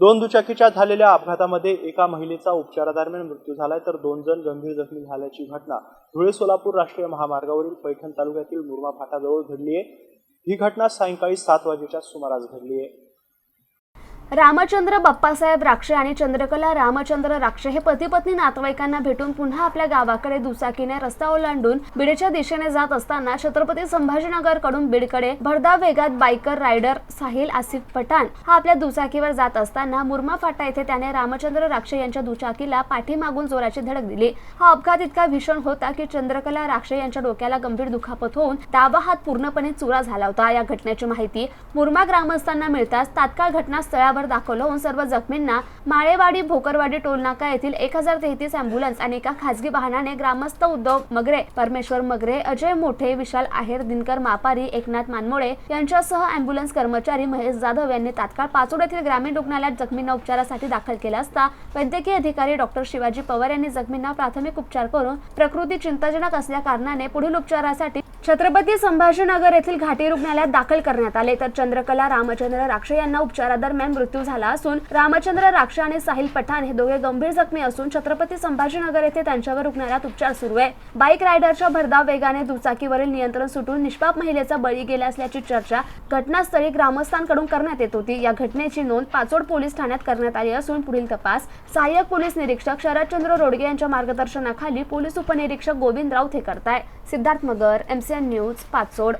दोन दुचाकीच्या झालेल्या अपघातामध्ये एका महिलेचा उपचारादरम्यान मृत्यू झालाय तर दोन जण गंभीर जखमी झाल्याची घटना धुळे सोलापूर राष्ट्रीय महामार्गावरील पैठण तालुक्यातील मुरमा फाटाजवळ घडली आहे. ही घटना सायंकाळी सात वाजेच्या सुमारास घडली आहे. रामचंद्र बाप्पासाहेब राक्षे आणि चंद्रकला रामचंद्र राक्षे हे पतीपत्नी नातवाईकांना नातेवाईकांना भेटून पुन्हा आपल्या गावाकडे दुचाकीने रस्ता ओलांडून बीडच्या दिशेने जात असताना छत्रपती संभाजीनगरकडून बीडकडे भरधाव वेगात बायकर रायडर साहिल आसिफ पठाण हा आपल्या दुचाकीवर जात असताना मुरमा फाटा येथे त्याने रामचंद्र राक्षे यांच्या दुचाकीला पाठीमागून जोराची धडक दिली. हा अपघात इतका भीषण होता की चंद्रकला राक्षे यांच्या डोक्याला गंभीर दुखापत होऊन डावा हात पूर्णपणे चुरा झाला होता. या घटनेची माहिती मुरमा ग्रामस्थांना मिळताच तात्काळ घटनास्थळावर दाखवलं. होऊन सर्व जखमींना माळेवाडी भोकरवाडी टोलनाका येथील एक हजार तेहतीस अँब्युलन्स आणि एका खासगी वाहनाने ग्रामस्थ उद्धव मगरे परमेश्वर मगरे अजय मोठे विशाल आहेर दिनकर मापारी एकनाथ मानमोळे यांच्यासह अँब्युलन्स कर्मचारी महेश जाधव यांनी तात्काळ पाचोड येथील ग्रामीण रुग्णालयात जखमींना उपचारासाठी दाखल केले असता वैद्यकीय अधिकारी डॉक्टर शिवाजी पवार यांनी जखमींना प्राथमिक उपचार करून प्रकृती चिंताजनक असल्या कारणाने पुढील उपचारासाठी छत्रपती संभाजीनगर येथील घाटी रुग्णालयात दाखल करण्यात आले. तर चंद्रकला रामचंद्र राक्षे यांना उपचारादरम्यान मृत्यू झाला असून रामचंद्र राक्षे आणि साहिल पठाण हे दोघे गंभीर जखमी असून छत्रपती संभाजीनगर येथे त्यांच्यावर रुग्णालयात उपचार सुरू आहे. बाईक रायडरच्या भरधाव वेगाने दुचाकीवरील नियंत्रण सुटून निष्पाप महिलेचा बळी गेला असल्याची चर्चा घटनास्थळी ग्रामस्थांकडून करण्यात येत होती. या घटनेची नोंद पाचोड पोलीस ठाण्यात करण्यात आली असून पुढील तपास सहाय्यक पोलीस निरीक्षक शरदचंद्र रोडगे यांच्या मार्गदर्शनाखाली पोलीस उपनिरीक्षक गोविंद राऊत हे करताय सिद्धार्थ मगर एमसी न्यूज पाचोड